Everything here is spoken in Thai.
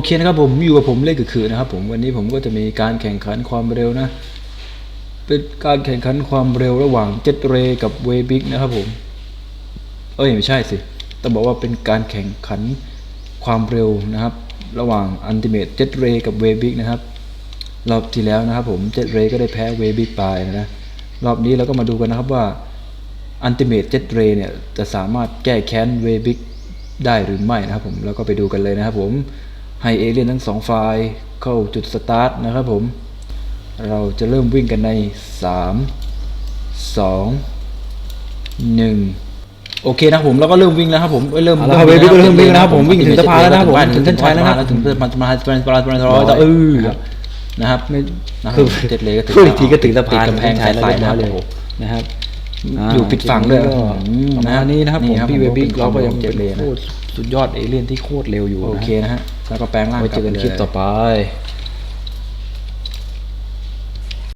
โอเคนะครับผมอยู่กับผมเล่นกับคือนะครับผมวันนี้ผมก็จะมีการแข่งขันความเร็วนะ เป็นการแข่งขันความเร็วระหว่างเจ็ตเรกับเวบิกนะครับผมเอ้ยไม่ใช่สิต้องบอกว่าเป็นการแข่งขันความเร็วนะครับ ระหว่างอันติเม e เจ็ตเรกับเวบิกนะครับรอบที่แล้วนะครับผมเจ็ตเรก็ได้แพ้เวบิกไปนะรอบนี้เราก็มาดูกันนะครับว่าอันติเม e เจ็ตเรเนี่ยจะสามารถแก้แค้นเวบิกได้หรือไม่นะครับผมเราก็ไปดูกันเลยนะครับผม ให้เอเลี่ยนทั้งสองฝ่ายเข้าจุดสตาร์ทนะครับผม เราจะเริ่มวิ่งกันใน 3 2 1 โอเคนะครับผมแล้วก็เริ่มวิ่งแล้วครับผมเอ้ยเริ่มเอาละครับเวบิกก็เริ่มวิ่งแล้วครับผมวิ่งถึงสะพานแล้วนะครับผมถึงเส้นชัยแล้วนะครับถึงสะพานสะพานสะพานสะพานสะพานร้อยต่อเออนะครับไม่นะคคืรัอบเจ็ดเลยก็ถึงพูดอีกทีก็ถึงสะพานติดกำแพงสายไฟนะครับเลยผมนะครับอยู่ผิดฝั่งด้วยก็อืมประมาณนี้นะครับผมนี่ครับพี่ผมเวบิกเป็นเราก็ยังเจ็เป็ดนเลนนะโคตร สุดยอดเอเลี่ยนที่โคตรเร็วอยู่โอเคนะฮะแล้วก็แปลงร่างไว้เจอกันคลิปต่อไป